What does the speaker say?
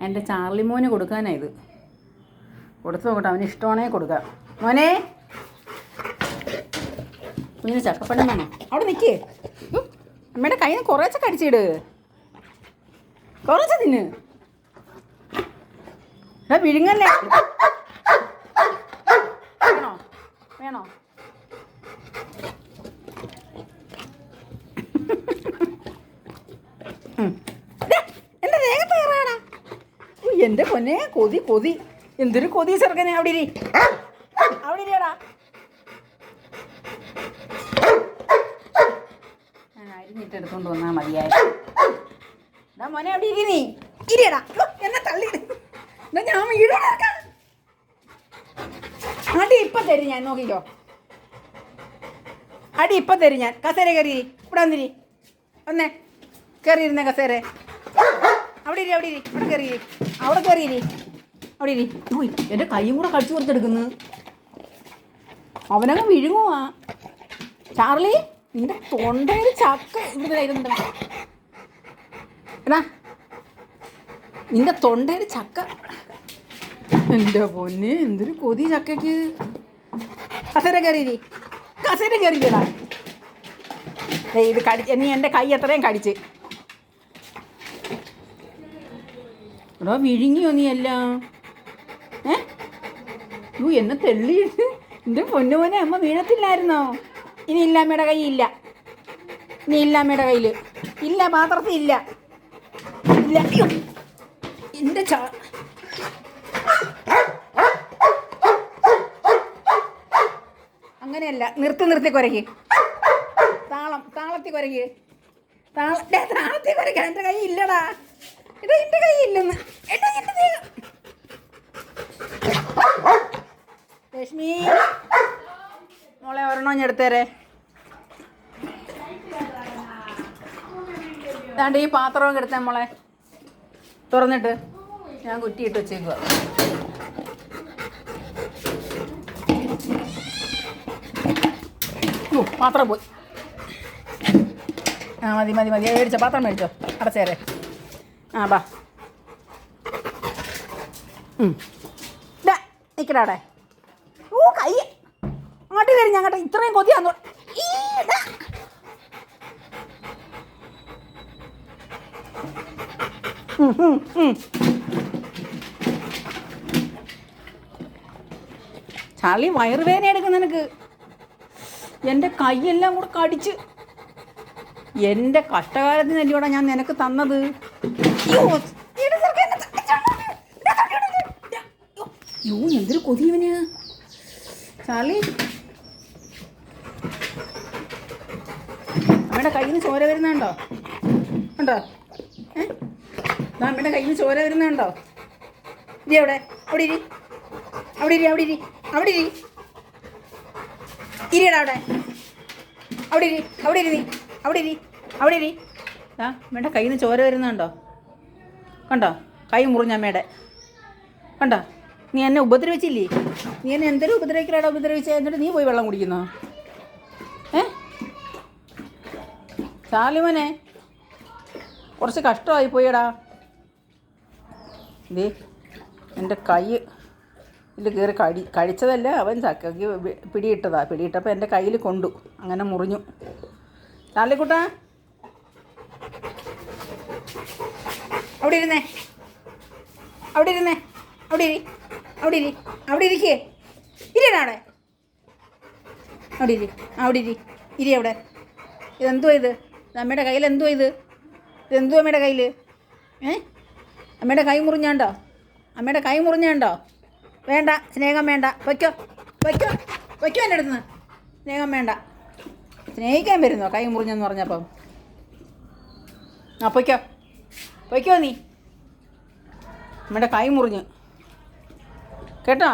എന്റെ ചാർലി മോന് കൊടുക്കാനാണ് ഇത്. കൊടുത്തു നോക്കട്ടെ അവന് ഇഷ്ടമാണേ കൊടുക്കാം. മോനെ. കുഞ്ഞിന് ചക്കപ്പഴം വേണം. അവിടെ നിൽക്കേ അമ്മയുടെ കയ്യിൽ നിന്ന് കുറേച്ച കടിച്ചിട്. കുറച്ച് തിന്ന്. വിഴുങ്ങല്ലേ? വേണോ? വേണോ? എന്റെ പൊന്നെ കൊതി കൊതി. എന്തൊരു കൊതി ചെറുക്കനെ അവിടെ ഇരി. അവിടെ ഇരിയടാ. ഞാൻ അരിഞ്ഞിട്ട് എടുത്തോണ്ട് വന്നാൽ മതിയായിരുന്നു. എന്നാ മോനെ അവിടെ ഇരി നീ. ഇരിയടാ. എന്നെ തള്ളി. എന്നാ ഞാൻ വീടോടെ അടി ഇപ്പം തരും ഞാൻ നോക്കിക്കോ. അടി ഇപ്പം തരും ഞാൻ. കസേര കയറി. ഇവിടെ വന്നിരി. വന്നേ. കയറിയിരുന്നേ കസേര അവിടെ ഇരി അവിടെ ഇരി. അവിടെ കയറി ഇരി. അവിടെ കയറി ഇരി. അവിടെ ഇരി. ഓയ് എന്റെ കൈയും കൂടെ കടിച്ചു കൊടുത്തെടുക്കുന്നു. അവനങ്ങ് വിഴുങ്ങുവാ. ചാർലി നിന്റെ തൊണ്ടയിൽ ചക്ക ഇവിടെ കയ്യിലുണ്ട് എടാ നിന്റെ തൊണ്ടയിൽ ചക്ക. എന്റെ പൊന്നെ എന്തൊരു കൊതി ചക്കയ്ക്ക്. കസേര കയറിയിരി കസേര കയറിയില്ലടാ ഇത് കടി നീ എന്റെ കൈ എത്രയും കടിച്ച്. എടാ വിഴുങ്ങിയോ നീ എല്ലാം? ഏ? യു എന്നെ തെള്ളിയിട്ട് എന്റെ പൊന്നുമോനെ അമ്മ വീഴത്തില്ലായിരുന്നോ? ഇനി ഇല്ലാമ്മയുടെ കൈ ഇല്ല. ഇനി ഇല്ലാമ്മയുടെ കയ്യിൽ ഇല്ല പാത്രത്തിൽ ഇല്ല. ഇല്ല. എന്റെ ചാ അങ്ങനെയല്ല. നിർത്തി നിർത്തി കുരയ്ക്ക് താളം താളത്തി കുരയ്ക്ക് താള താളത്തി കുരയ്ക്ക് എന്റെ കൈ ഇല്ലടാ. എടാ എന്റെ കൈ ഇല്ലെന്ന് എടാ എന്റെ രശ്മി മോളെ ഒരെണ്ണം ഞാൻ എടുത്തേരെ ഈ പാത്രവും എടുത്തേ മോളെ. തുറന്നിട്ട്. ഞാൻ കുറ്റിയിട്ട് വെച്ചേക്കുക പാത്രം പോയി. ആ മതി മതി മതി. മേടിച്ചോ പാത്രം മേടിച്ചോ. അടച്ചേരെ ആ ബാ. നിൽക്കടാ അവിടെ. ഓ കൈ. അങ്ങോട്ട് വരും ഞങ്ങട്ടെ ഇത്രയും കൊതിയാന്നു. ചാർലി വയറുവേദന എടുക്കുന്ന നിനക്ക്. എന്റെ കൈയെല്ലാം കൂടെ കടിച്ച്. എന്റെ കഷ്ടകാലത്തിന് അല്ലയോടാ ഞാൻ നിനക്ക് തന്നത്? അയ്യോ എന്തൊരു കൊതി ഇവന്. ചാളി. അമ്മയുടെ കയ്യിൽ നിന്ന് ചോര വരുന്നുണ്ടോ? ഉണ്ടോ? ഏ? അമ്മയുടെ കയ്യിൽ നിന്ന് ചോര വരുന്നുണ്ടോ? ഇരി അവിടെ അവിടെ ഇരി. അവിടെ ഇരി അവിടെ ഇരി. അവിടെ ഇരി. ഇരിയടാ അവിടെ. അവിടെ ഇരി അവിടെ ഇരി അവിടെ ഇരി അവിടെ ഇരി. ദാ അമ്മയുടെ കയ്യിൽ നിന്ന് ചോര വരുന്നുണ്ടോ? കണ്ടോ? കൈ മുറിഞ്ഞ അമ്മയുടെ. കണ്ടോ? നീ എന്നെ ഉപദ്രവിച്ചില്ലേ? നീ എന്നെ എന്തൊരു ഉപദ്രവിക്കലാടാ ഉപദ്രവിച്ചേ? എന്നിട്ട് നീ പോയി വെള്ളം കുടിക്കുന്നോ? ഏ? ചാലിമനെ കുറച്ച് കഷ്ടമായി പോയടാ. ദേ എന്റെ കൈ ഇതിൽ കയറി കടി കഴിച്ചതല്ല അവൻ ചക്കയ്ക്ക് പിടിയിട്ടതാ പിടിയിട്ടപ്പോൾ എന്റെ കയ്യിൽ കൊണ്ടു അങ്ങനെ മുറിഞ്ഞു. ചാലിക്കുട്ടാ അവിടെ ഇരുന്നേ. അവിടെ ഇരുന്നേ. അവിടെ ഇരി. അവിടെ ഇരി. അവിടെ ഇരിക്കേ. ഇരിയടാ അവിടെ. ഇരി. അവിടെ ഇരി. ഇരി അവിടെ. ഇതെന്തോ ഇത്? അമ്മയുടെ കയ്യിൽ എന്തോ ഇത്? ഇതെന്തോ അമ്മയുടെ കയ്യിൽ? ഏ? അമ്മയുടെ കൈ മുറിഞ്ഞാണ്ടോ? അമ്മയുടെ കൈ മുറിഞ്ഞാണ്ടോ? വേണ്ട. സ്നേഹം വേണ്ട. വയ്ക്കോ. വയ്ക്കോ. വയ്ക്കോ എന്റെ അടുത്ത് സ്നേഹം വേണ്ട. സ്നേഹിക്കാൻ വരുന്നോ? കൈ മുറിഞ്ഞെന്ന് പറഞ്ഞപ്പം. അപ്പോയ്ക്കോ പൊയ്ക്കോ. പൊയ്ക്കോ നീ. നമ്മുടെ കൈ മുറിഞ്ഞ്. കേട്ടോ?